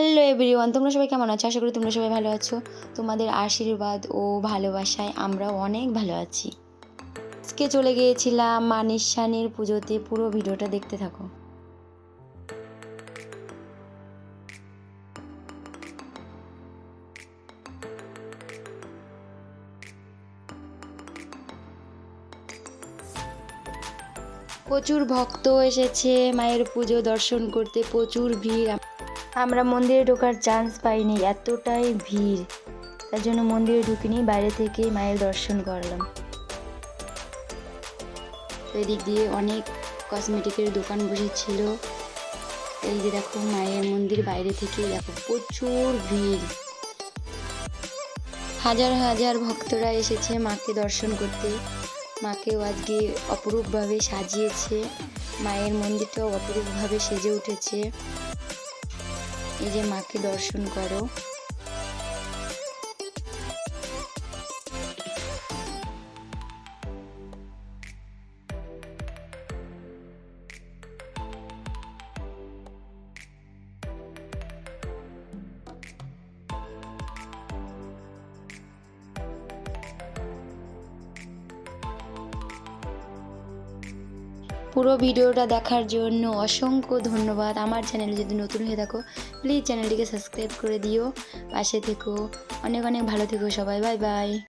Hello everyone তোমরা সবাই কেমন আছো? আশা করি তোমরা সবাই ভালো আছো। তোমাদের আশীর্বাদ ও ভালোবাসায় আমরা অনেক ভালো আছি। আজকে চলে গিয়েছিলাম মা নিঃসানের পুজোতে। পুরো ভিডিওটা দেখতে থাকো। প্রচুর ভক্ত এসেছে, মায়ের পুজো দর্শন করতে প্রচুর ভিড়। আমরা মন্দিরে ঢোকার চান্স পাইনি, এতটাই ভিড়। তার জন্য মন্দিরে ঢুকিনি, বাইরে থেকে মায়ের দর্শন করলাম। এদিক দিয়ে অনেক কসমেটিকের দোকান বসেছিল। এই যে দেখো, মায়ের মন্দির বাইরে থেকে দেখো, প্রচুর ভিড়। হাজার হাজার ভক্তরা এসেছে মাকে দর্শন করতে। মাকেও আজকে অপরূপভাবে সাজিয়েছে। মায়ের মন্দিরটাও অপরূপভাবে সেজে উঠেছে। এই যে মাকে দর্শন করো। পুরো ভিডিওটা দেখার জন্য অসংখ্য ধন্যবাদ। আমার চ্যানেলে যদি নতুন হয়ে থাকো প্লিজ চ্যানেলটিকে সাবস্ক্রাইব করে দিও। পাশে থেকো। অনেক অনেক ভালো থেকো সবাই। Bye bye